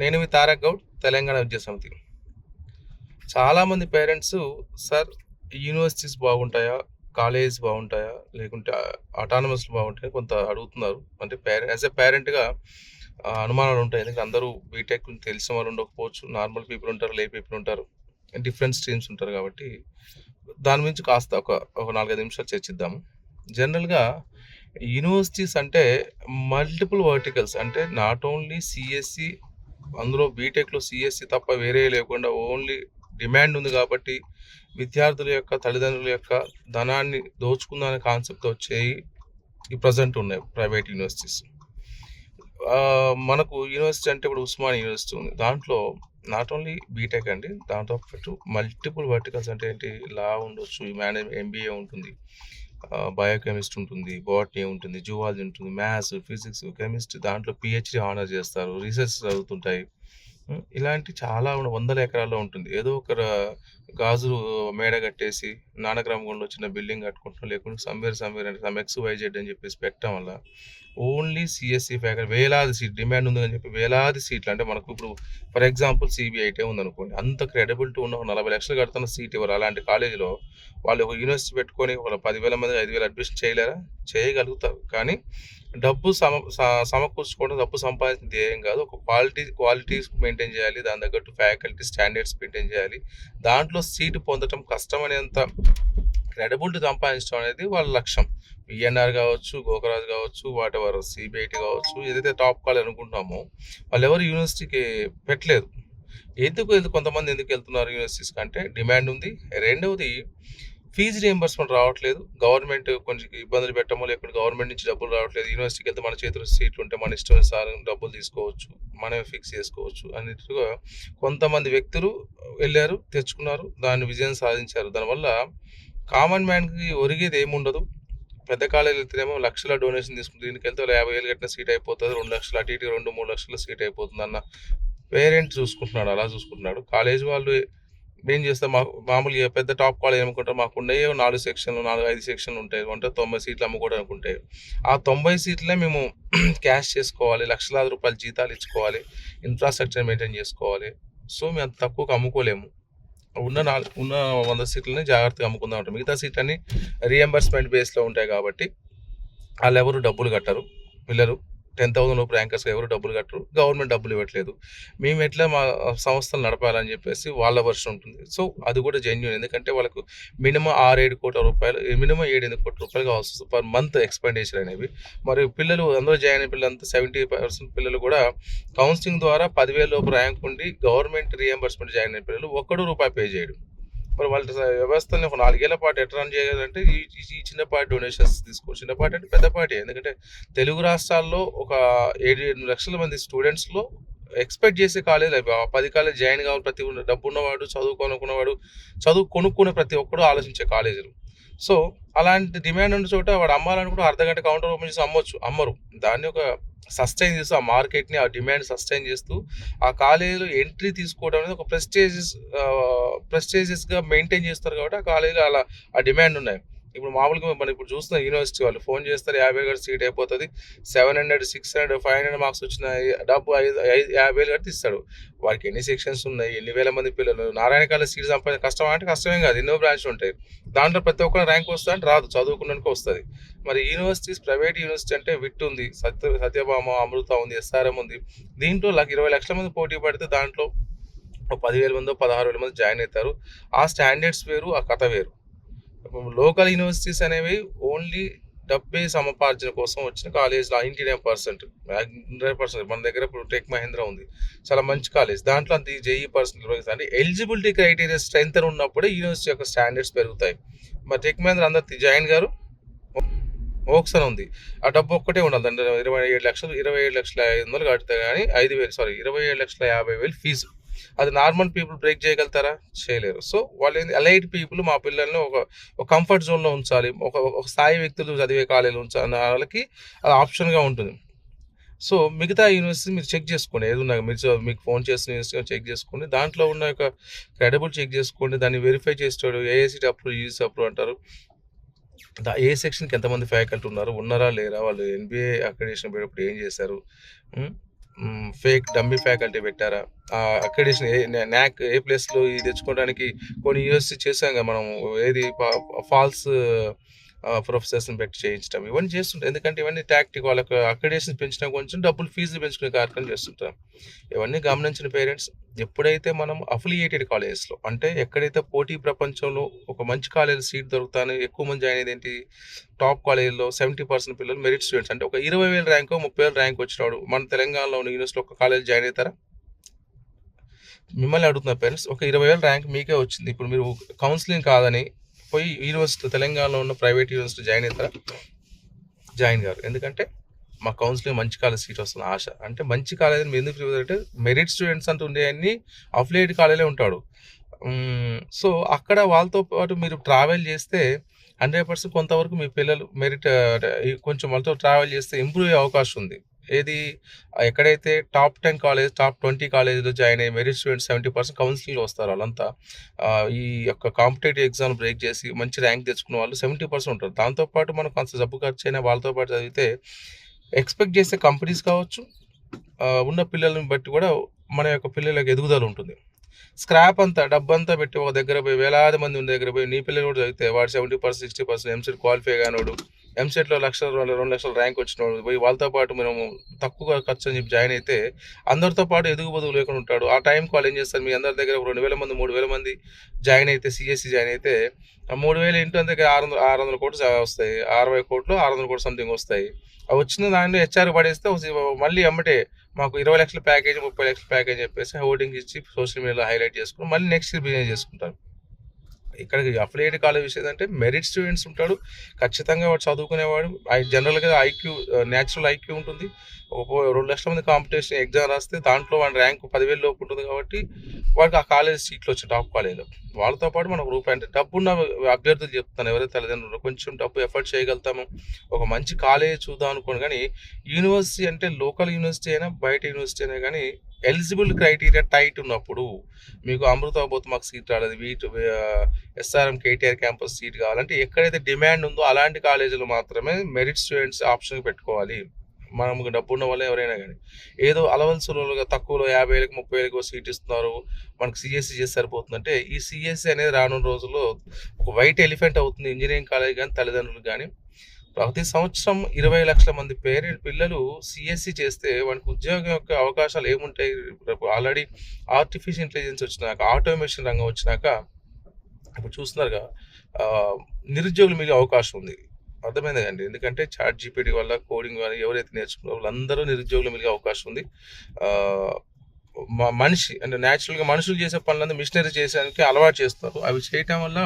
నేను మీ తారక్ గౌడ్ తెలంగాణ విద్యా సమితి. చాలామంది parents sir universities బాగుంటాయా? కాలేజెస్ బాగుంటాయా? లేకుంటే అటానమస్ బాగుంటాయా? కొంత అడుగుతున్నారు. అంటే పేరెంట్ యాజ్ ఎ పేరెంట్గా అనుమానాలు ఉంటాయి. ఎందుకంటే అందరూ బీటెక్ తెలిసిన వాళ్ళు ఉండకపోవచ్చు. నార్మల్ పీపుల్ ఉంటారు లే పీపుల్ ఉంటారు. డిఫరెంట్ స్ట్రీమ్స్ ఉంటారు కాబట్టి దాని గురించి కాస్త ఒక ఒక నాలుగైదు నిమిషాలు చర్చిద్దాము. జనరల్గా యూనివర్సిటీస్ అంటే మల్టిపుల్ వర్టికల్స్ అంటే నాట్ ఓన్లీ సిఎస్సి అందులో బీటెక్లో సిఎస్సి తప్ప వేరే లేకుండా ఓన్లీ డిమాండ్ ఉంది కాబట్టి విద్యార్థుల యొక్క తల్లిదండ్రుల యొక్క ధనాన్ని దోచుకుందనే కాన్సెప్ట్ వచ్చేవి ఈ ప్రజెంట్ ఉన్నాయి ప్రైవేట్ యూనివర్సిటీస్. మనకు యూనివర్సిటీ అంటే ఇప్పుడు ఉస్మాన్ యూనివర్సిటీ ఉంది. దాంట్లో నాట్ ఓన్లీ బీటెక్ అండి దాంతో పాటు మల్టిపుల్ వర్టికల్స్ అంటే ఏంటి లా ఉండొచ్చు మేనేజ్ ఎంబీఏ ఉంటుంది. బయోకెమిస్ట్రీ ఉంటుంది బాటనీ ఉంటుంది జువాలజీ ఉంటుంది మ్యాథ్స్ ఫిజిక్స్ కెమిస్ట్రీ దాంట్లో పిహెచ్డి ఆనర్ చేస్తారు రీసెర్చ్ జరుగుతుంటాయి. ఇలాంటి చాలా వందల ఎకరాల్లో ఉంటుంది. ఏదో ఒక గాజు మేడ కట్టేసి నానగ్రామంలో చిన్న బిల్డింగ్ కట్టుకుంటాం లేకుంటే సమ్వేర్ సమ్వేర్ అంటే సమ్ ఎక్స్ వైజెడ్ అని చెప్పేసి పెట్టడం వల్ల ఓన్లీ సిఎస్సి ఫ్యాకల్టీ వేలాది సీట్ డిమాండ్ ఉందని చెప్పి వేలాది సీట్లు. అంటే మనకు ఇప్పుడు ఫర్ ఎగ్జాంపుల్ సిబిఐటే ఉందనుకోండి అంత క్రెడిబిలిటీ ఉన్న నలభై లక్షలు కడుతున్న సీట్ ఇవ్వరు అలాంటి కాలేజీలో వాళ్ళు ఒక యూనివర్సిటీ పెట్టుకొని ఒక పదివేల మంది ఐదు వేలు అడ్మిషన్ చేయలేరా? చేయగలుగుతారు. కానీ డబ్బు సమ సమకూర్చుకోవడం డబ్బు సంపాదించింది ఏం కాదు. ఒక క్వాలిటీ క్వాలిటీస్ మెయింటైన్ చేయాలి. దాని తగ్గట్టు ఫ్యాకల్టీ స్టాండర్డ్స్ మెయింటైన్ చేయాలి. దాంట్లో సీటు పొందడం కష్టమనేంత క్రెడిబిలిటీ సంపాదించడం అనేది వాళ్ళ లక్ష్యం. విఎన్ఆర్ కావచ్చు గోకరాజ్ కావచ్చు వాట్ ఎవర్ సిబిఐటి కావచ్చు ఏదైతే టాప్ కాలేజ్ అనుకుంటున్నామో వాళ్ళు ఎవరు యూనివర్సిటీకి పెట్టలేదు ఎందుకు ఎందుకు కొంతమంది ఎందుకు వెళ్తున్నారు యూనివర్సిటీస్ కంటే డిమాండ్ ఉంది. రెండవది ఫీజు రియంబర్స్మెంట్ రావట్లేదు. గవర్నమెంట్ కొంచెం ఇబ్బందులు పెట్టమో లేకుంటే గవర్నమెంట్ నుంచి డబ్బులు రావట్లేదు. యూనివర్సిటీకి వెళ్తే మన చేతిలో సీట్ ఉంటే మన ఇష్టం సార్ డబ్బులు తీసుకోవచ్చు. మనమే ఫిక్స్ చేసుకోవచ్చు అన్నట్టుగా కొంతమంది వ్యక్తులు వెళ్ళారు తెచ్చుకున్నారు. దాన్ని విజయం సాధించారు. దానివల్ల కామన్ మ్యాన్కి ఒరిగేది ఏముండదు. పెద్ద కాలేజీలు వెళ్తేనేమో లక్షల డొనేషన్ తీసుకుంటే దీనికి వెళ్తే యాభై వేలు కట్టిన సీట్ అయిపోతుంది రెండు లక్షలు అటు ఇటు రెండు మూడు లక్షల సీట్ అయిపోతుంది అన్న పేరెంట్ చూసుకుంటున్నాడు అలా చూసుకుంటున్నాడు. కాలేజ్ వాళ్ళు ఏం చేస్తే మా మామూలుగా పెద్ద టాప్ కాలేజ్ అనుకుంటారు మాకు ఉండేవి నాలుగు సెక్షన్లు నాలుగు ఐదు సెక్షన్లు ఉంటాయి. అంటే తొంభై సీట్లు అమ్ముకోవడం అనుకుంటే ఆ తొంభై సీట్లే మేము క్యాష్ చేసుకోవాలి లక్షలాది రూపాయలు జీతాలు ఇచ్చుకోవాలి ఇన్ఫ్రాస్ట్రక్చర్ మెయింటైన్ చేసుకోవాలి. సో మేము అంత తక్కువకి అమ్ముకోలేము. ఉన్న నాలుగు ఉన్న వంద సీట్లని జాగ్రత్తగా అమ్ముకుందాం అంటారు. మిగతా సీట్లన్నీ రియంబర్స్మెంట్ బేస్లో ఉంటాయి కాబట్టి వాళ్ళు ఎవరు డబ్బులు కట్టరు పిల్లలు. టెన్ థౌసండ్ లోపు ర్యాంకర్స్ ఎవరు డబ్బులు కట్టరు. గవర్నమెంట్ డబ్బులు ఇవ్వట్లేదు. మేము ఎట్లా మా సంస్థలు నడపాలని చెప్పేసి వాళ్ళ వర్షం ఉంటుంది. సో అది కూడా జెన్యున్ ఎందుకంటే వాళ్ళకు మినిమం ఆరు ఏడు కోట్ల రూపాయలు మినిమం ఏడు ఎనిమిది కోట్ల రూపాయలు కావాల్సి వస్తుంది పర్ మంత్ ఎక్స్పెండిచర్ అనేవి. మరి పిల్లలు అందరూ జాయిన్ అయిన పిల్లలంతా సెవెంటీ పర్సెంట్ పిల్లలు కూడా కౌన్సిలింగ్ ద్వారా పదివేల లోపు ర్యాంక్ ఉండి గవర్నమెంట్ రియంబర్స్మెంట్ జాయిన్ అయిన పిల్లలు ఒక్కడు రూపాయి పే చేయడం. మరి వాళ్ళ వ్యవస్థని ఒక నాలుగేళ్ళ పాటు ఎట్లా రన్ చేయాలంటే ఈ ఈ- చిన్నపాటి డొనేషన్స్ తీసుకో చిన్నపాటి అంటే పెద్దపాటి ఎందుకంటే తెలుగు రాష్ట్రాల్లో ఒక ఏడు ఏడు లక్షల మంది స్టూడెంట్స్లో ఎక్స్పెక్ట్ చేసే కాలేజ్ పది కాలేజ్ జాయిన్ కావాలి ప్రతి డబ్బు ఉన్నవాడు చదువుకోనుకున్నవాడు చదువు కొనుక్కునే ప్రతి ఒక్కడు ఆలోచించే కాలేజీలు సో అలాంటి డిమాండ్ ఉన్న చోట వాడు అమ్మాలని కూడా అర్ధ గంట కౌంటర్ ఓపెన్ చేసి అమ్మొచ్చు అమ్మరు. దాన్ని ఒక సస్టైన్ చేస్తూ ఆ మార్కెట్ని ఆ డిమాండ్ సస్టైన్ చేస్తూ ఆ కాలేజీలో ఎంట్రీ తీసుకోవడం అనేది ఒక ప్రెస్టేజెస్ ప్రెస్టేజెస్గా మెయింటైన్ చేస్తారు కాబట్టి ఆ కాలేజీలో అలా ఆ డిమాండ్ ఉన్నాయి. ఇప్పుడు మామూలుగా మనం ఇప్పుడు చూస్తున్నాం యూనివర్సిటీ వాళ్ళు ఫోన్ చేస్తారు యాభై వేలు సీట్ అయిపోతుంది. Seven hundred six hundred five hundred marks వచ్చిన డబ్బు ఐదు ఐదు యాభై వేలు కట్టి ఇస్తాడు. వారికి ఎన్ని సెక్షన్స్ ఉన్నాయి ఎన్ని వేల మంది పిల్లలు నారాయణ కాలేజ్ సీట్ సంపాదించ కష్టం అంటే కష్టమేం కాదు. ఎన్నో బ్రాంచ్లు ఉంటాయి. దాంట్లో ప్రతి ఒక్కరు ర్యాంక్ వస్తా అంటే రాదు చదువుకున్నానికి వస్తుంది. మరి యూనివర్సిటీస్ ప్రైవేట్ యూనివర్సిటీ అంటే విట్ ఉంది. సత్య సత్యభామ అమృత ఉంది ఎస్ఆర్ఎం ఉంది. దీంట్లో నాకు ఇరవై లక్షల మంది పోటీ పడితే దాంట్లో పదివేల మంది పదహారు వేల మంది జాయిన్ అవుతారు. ఆ స్టాండర్డ్స్ వేరు ఆ కథ వేరు. లోకల్ యూనివర్సిటీస్ అనేవి ఓన్లీ డబ్బే సమపార్జన కోసం వచ్చిన college ninety nine percent. Hundred percent. మన దగ్గర ఇప్పుడు టెక్ మహేంద్ర ఉంది. చాలా మంచి కాలేజ్. దాంట్లో అంత జేఈ పర్సెంట్ అంటే ఎలిజిబిలిటీ క్రైటీరియా స్ట్రెంత్ ఉన్నప్పుడే యూనివర్సిటీ యొక్క స్టాండర్డ్స్ పెరుగుతాయి. మరి టెక్ మహేంద్ర అందరు జాయిన్ గారు మోక్సన్ ఉంది. ఆ డబ్బు ఒక్కటే ఉండాలి. ఇరవై ఏడు లక్షలు ఇరవై ఏడు లక్షల ఐదు వందలు కడితే కానీ ఐదు వేలు సారీ ఇరవై ఏడు లక్షల యాభై వేలు ఫీజు. అది నార్మల్ పీపుల్ బ్రేక్ చేయగలుగుతారా? చేయలేరు. సో వాళ్ళు ఏంది అలైట్ పీపుల్ మా పిల్లల్ని ఒక ఒక కంఫర్ట్ జోన్లో ఉంచాలి. ఒక ఒక స్థాయి వ్యక్తులు చదివే కాలేజీలో ఉంచాలి అన్న వాళ్ళకి అది ఆప్షన్గా ఉంటుంది. సో మిగతా యూనివర్సిటీ మీరు చెక్ చేసుకోండి. ఏది ఉన్నా మీరు మీకు ఫోన్ చేసిన యూనివర్సిటీ చెక్ చేసుకోండి. దాంట్లో ఉన్న యొక్క క్రెడబుల్ చెక్ చేసుకోండి. దాన్ని వెరిఫై చేస్తాడు ఏఐసిటీ అప్రూవ్ యూజీ అప్రూవ్ అంటారు. దా- ఏ సెక్షన్కి ఎంతమంది ఫ్యాకల్టీ ఉన్నారు? ఉన్నారా? లేరా? వాళ్ళు ఎన్బిఏ అక్రిడేషన్ పెట్టేటప్పుడు ఏం చేశారు? ఫేక్ డమ్మీ ఫ్యాకల్టీ పెట్టారా? అక్రెడిషన్ ఏ న్యాక్ ఏ ప్లేస్‌లో ఇది తెచ్చుకోవడానికి కొన్ని యూనివర్సిటీ చేసాం కదా! మనం ఏది ఫాల్స్ ప్రొఫెసర్స్‌ని పెట్టి చేయించడం. ఇవన్నీ చేస్తుంటాం. ఎందుకంటే ఇవన్నీ టాక్టిక్ వాళ్ళకి అక్రిడిషన్ పెంచిన కొంచెం డబ్బులు ఫీజులు పెంచుకునే కార్యక్రమం చేస్తుంటాం. ఇవన్నీ గమనించిన పేరెంట్స్ ఎప్పుడైతే మనం అఫిలియేటెడ్ కాలేజెస్‌లో అంటే ఎక్కడైతే పోటీ ప్రపంచంలో ఒక మంచి కాలేజ్ సీట్ దొరుకుతాను ఎక్కువ మంది జాయిన్ అయ్యేది ఏంటి? టాప్ కాలేజ్‌లో 70% పిల్లలు మెరిట్ స్టూడెంట్స్ అంటే ఒక ఇరవై వేల ర్యాంకు ముప్పై వేల ర్యాంక్ వచ్చినాడు మన తెలంగాణలో ఉన్న యూనివర్సిటీలో ఒక కాలేజ్ జాయిన్ అవుతారా మిమ్మల్ని అడుగుతున్న పేరెంట్స్. ఒక ఇరవై వేల ర్యాంక్ మీకే వచ్చింది. ఇప్పుడు మీరు కౌన్సిలింగ్ కాదని పోయి యూనివర్సిటీ తెలంగాణలో ఉన్న ప్రైవేట్ యూనివర్సిటీ జాయిన్ అయితారా? జాయిన్ గారు. ఎందుకంటే మా కౌన్సిలింగ్ మంచి కాలేజ్ సీట్ వస్తుంది ఆశ. అంటే మంచి కాలేజ్ అని ఎందుకు అంటే మెరిట్ స్టూడెంట్స్ అంటూ ఉండేవన్నీ అఫిలియేటెడ్ కాలేజీలో ఉంటాడు. సో, అక్కడ వాళ్ళతో పాటు మీరు ట్రావెల్ చేస్తే 100% కొంతవరకు మీ పిల్లలు మెరిట్ కొంచెం వాళ్ళతో ట్రావెల్ చేస్తే ఇంప్రూవ్ అయ్యే అవకాశం ఉంది. ఏది ఎక్కడైతే టాప్ 10 కాలేజ్, టాప్ 20 కాలేజ్‌లో జాయిన్ అయ్యి మెరిట్ స్టూడెంట్స్ 70% కౌన్సిలింగ్‌లో వస్తారు వాళ్ళంతా. ఈ యొక్క కాంపిటేటివ్ ఎగ్జామ్ బ్రేక్ చేసి మంచి ర్యాంక్ తెచ్చుకున్న వాళ్ళు 70% ఉంటారు. దాంతోపాటు మనం కొంత జబ్బు ఖర్చు అయినా వాళ్ళతో పాటు చదివితే ఎక్స్‌పెక్ట్ చేసే కంపెనీస్ కావచ్చు, ఉన్న పిల్లలను బట్టి కూడా మన యొక్క పిల్లలకు ఎదుగుదల ఉంటుంది. స్క్రాప్ అంతా డబ్బంతా పెట్టి ఒక దగ్గర పోయి వేలాది మంది ఉన్న దగ్గర పోయి నీ పిల్లలు కూడా చదివితే వాడు 70%, 60% ఎంసెట్ క్వాలిఫై కానివాడు ఎంసెట్‌లో లక్ష, 2,00,000 ర్యాంక్ వచ్చినోడు పోయి వాళ్ళతో పాటు మనము తక్కువ ఖర్చు అని చెప్పి జాయిన్ అయితే అందరితో పాటు ఎదుగు బొదుగు లేకుండా ఉంటాడు. ఆ టైంకి వాళ్ళు ఏం చేస్తారు మీ అందరి దగ్గర 2,000 మంది, మూడు వేల మంది జాయిన్ అయితే సీఎస్‌సి జాయిన్ అయితే ఆ 3,000 ఇంటూ దగ్గర 600, 600 కోట్లు వస్తాయి వస్తాయి. 60 కోట్లో 600 కోట్లు సంథింగ్ వస్తాయి. అవి వచ్చిన దానిలో హెచ్ఆర్ పడేస్తే మళ్ళీ అమ్మటే మాకు ఇరవై లక్షల ప్యాకేజ్, ముప్పై లక్షల ప్యాకేజ్ చెప్పేసి హోర్డింగ్ ఇచ్చి సోషల్ మీడియాలో హైలైట్ చేసుకొని మళ్ళీ నెక్స్ట్ ఇయర్ బిజినెస్ చేసుకుంటారు. ఇక్కడ అఫిలియేట్ కాలేజ్ విషయం అంటే మెరిట్ స్టూడెంట్స్ ఉంటాడు. ఖచ్చితంగా వాడు చదువుకునేవాడు. ఐ జనరల్‌గా ఐక్యూ న్యాచురల్ నేచురల్ ఐక్యూ ఉంటుంది. ఒక 2,00,000 మంది కాంపిటీషన్ ఎగ్జామ్ రాస్తే దాంట్లో వాడి ర్యాంక్ పదివేలు లోపు ఉంటుంది కాబట్టి వాడికి ఆ కాలేజ్ సీట్లు వచ్చాయి టాప్ కాలేజ్‌లో. వాళ్ళతో పాటు మనకు రూపాయి అంటే డబ్బున్న అభ్యర్థులు చెప్తాను ఎవరైతే తల్లిదండ్రులు కొంచెం డబ్బు ఎఫర్ట్ చేయగలుగుతాము. ఒక మంచి కాలేజ్ చూద్దాం అనుకోండి కానీ యూనివర్సిటీ అంటే లోకల్ యూనివర్సిటీ అయినా, బయట యూనివర్సిటీ అయినా కానీ ఎలిజిబుల్ క్రైటీరియా టైట్ ఉన్నప్పుడు మీకు అమృతాబోత్ మాకు సీట్ రాలేదు. వీటి ఎస్ఆర్ఎం కేటీఆర్ క్యాంపస్ సీట్ కావాలంటే ఎక్కడైతే డిమాండ్ ఉందో అలాంటి కాలేజీలు మాత్రమే మెరిట్ స్టూడెంట్స్ ఆప్షన్ పెట్టుకోవాలి. మనకు డబ్బున్న వాళ్ళు ఎవరైనా కానీ ఏదో అలవల్సులుగా తక్కువలో 50,000కి, 30,000కో సీట్ ఇస్తున్నారు. మనకు సీఎస్‌సి చేసి సరిపోతుందంటే ఈ సిఎస్సి అనేది రానున్న రోజుల్లో ఒక వైట్ ఎలిఫెంట్ అవుతుంది ఇంజనీరింగ్ కాలేజ్ కానీ తల్లిదండ్రులు కానీ ప్రతి సంవత్సరం ఇరవై లక్షల మంది పేరెంట్ పిల్లలు సీఎస్‌సి చేస్తే వానికి ఉద్యోగం యొక్క అవకాశాలు ఏముంటాయి? రేపు ఆల్రెడీ ఆర్టిఫిషియల్ ఇంటెలిజెన్స్ వచ్చినాక, ఆటోమేషన్ రంగం వచ్చినాక ఇప్పుడు చూస్తున్నారుగా నిరుద్యోగులు మిగిలే అవకాశం ఉంది. అర్థమైంది అండి? ఎందుకంటే చాట్ జీపీటీ వల్ల కోడింగ్ వల్ల ఎవరైతే నేర్చుకున్నారో వాళ్ళందరూ నిరుద్యోగులు మిగిలే అవకాశం ఉంది. మనిషి అంటే నేచురల్‌గా మనుషులు చేసే పనులంతా మిషనరీ చేసేదానికి అలవాటు చేస్తారు. అవి చేయటం వల్ల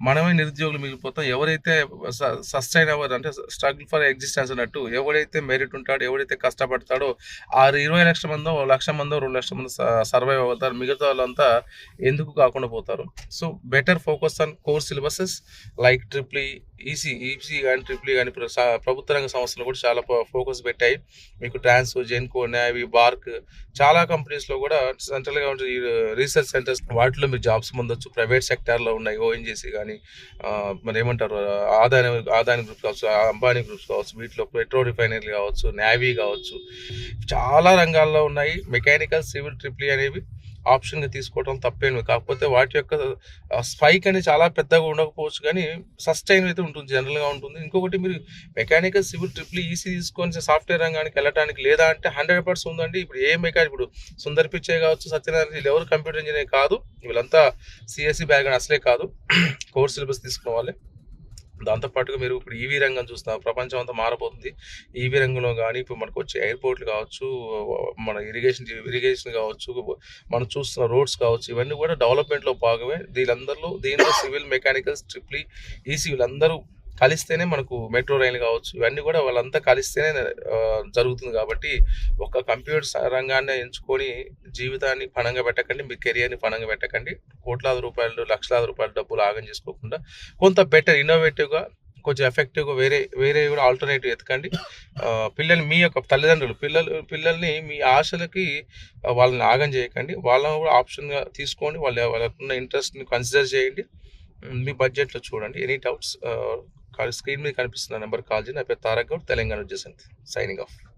మనమే నిరుద్యోగులు మిగిలిపోతాం. ఎవరైతే స సస్టైన్ అవ్వరు అంటే స్ట్రగుల్ ఫర్ ఎగ్జిస్టెన్స్ అన్నట్టు ఎవడైతే మెరిట్ ఉంటాడో, ఎవడైతే కష్టపడతాడో ఆ 20,00,000 మందో, లక్ష మందో, రెండు లక్షల మంది సర్వైవ్ అవుతారు. మిగతా వాళ్ళంతా ఎందుకు కాకుండా పోతారు. So, better focus on core syllabuses like triple EC, EC కానీ ట్రిప్లీ e కానీ ప్రభుత్వ రంగ సంస్థలు కూడా చాలా ఫోకస్ పెట్టాయి. మీకు ట్రాన్స్ జెన్‌కో, నావీ బార్క్ చాలా కంపెనీస్‌లో కూడా సెంట్రల్ గవర్నమెంట్ ఈ రీసెర్చ్ సెంటర్స్ వాటిలో మీరు జాబ్స్ పొందొచ్చు. ప్రైవేట్ సెక్టార్‌లో ఉన్నాయి. ఓఎన్‌జీసీ కానీ మరి ఏమంటారు ఆదాని ఆదాని గ్రూప్ కావచ్చు, అంబానీ గ్రూప్స్ కావచ్చు, వీటిలో పెట్రో రిఫైనరీ కావచ్చు, నేవీ కావచ్చు. చాలా రంగాల్లో ఉన్నాయి. మెకానికల్, సివిల్, ట్రిప్లీ అనేవి ఆప్షన్‌గా తీసుకోవడం తప్పేమి కాకపోతే వాటి యొక్క స్పైక్ అనేది చాలా పెద్దగా ఉండకపోవచ్చు కానీ సస్టైన్ అయితే ఉంటుంది. జనరల్‌గా ఉంటుంది. ఇంకొకటి మీరు మెకానికల్, సివిల్, ట్రిపుల్ ఈసీ తీసుకొని సాఫ్ట్‌వేర్ రంగానికి వెళ్ళటానికి లేదా అంటే 100% ఉందండి. ఇప్పుడు ఏ మెకానిక్ ఇప్పుడు సుందర్ పిచ్చే కావచ్చు, సత్యనారాయణ వీళ్ళెవరు కంప్యూటర్ ఇంజనీర్ కాదు. వీళ్ళంతా సీఎస్‌సి బ్యాక్‌గ్రౌండ్ అసలే కాదు. కోర్స్ సిలబస్ తీసుకున్న వాళ్ళే. దాంతో పాటుగా మీరు ఇప్పుడు ఈవీ రంగం చూస్తున్నారు. ప్రపంచం అంతా మారబోతుంది. ఈవీ రంగంలో కానీ ఇప్పుడు మనకు వచ్చే ఎయిర్‌పోర్ట్‌లు కావచ్చు, మన ఇరిగేషన్ ఇరిగేషన్ కావచ్చు, మనం చూస్తున్న రోడ్స్ కావచ్చు, ఇవన్నీ కూడా డెవలప్‌మెంట్‌లో భాగమే. దీనిందరిలో దీనిలో civil, mechanicals, triple E, EC వీళ్ళందరూ కలిస్తేనే మనకు మెట్రో రైలు కావచ్చు. ఇవన్నీ కూడా వాళ్ళంతా కలిస్తేనే జరుగుతుంది కాబట్టి ఒక కంప్యూటర్ రంగాన్ని ఎంచుకొని జీవితాన్ని పణంగా పెట్టకండి. మీ కెరియర్‌ని పణంగా పెట్టకండి. కోట్లాది రూపాయలు, లక్షలాది రూపాయలు డబ్బులు ఆగం చేసుకోకుండా కొంత బెటర్ ఇన్నోవేటివ్‌గా కొంచెం ఎఫెక్టివ్‌గా వేరే వేరే కూడా ఆల్టర్‌నేటివ్ ఎతకండి. పిల్లల్ని మీ యొక్క తల్లిదండ్రులు పిల్లలు పిల్లల్ని మీ ఆశలకి వాళ్ళని ఆగం చేయకండి. వాళ్ళని కూడా ఆప్షన్‌గా తీసుకోండి. వాళ్ళ వాళ్ళకున్న ఇంట్రెస్ట్‌ని కన్సిడర్ చేయండి. మీ బడ్జెట్‌లో చూడండి. ఎనీ డౌట్స్ స్క్రీన్ మీద కనిపిస్తున్న నెంబర్ కాల్ చేయండి. నా పేరు తారక్ గౌడ్ తెలంగాణ వచ్చేసింది సైనింగ్ ఆఫ్.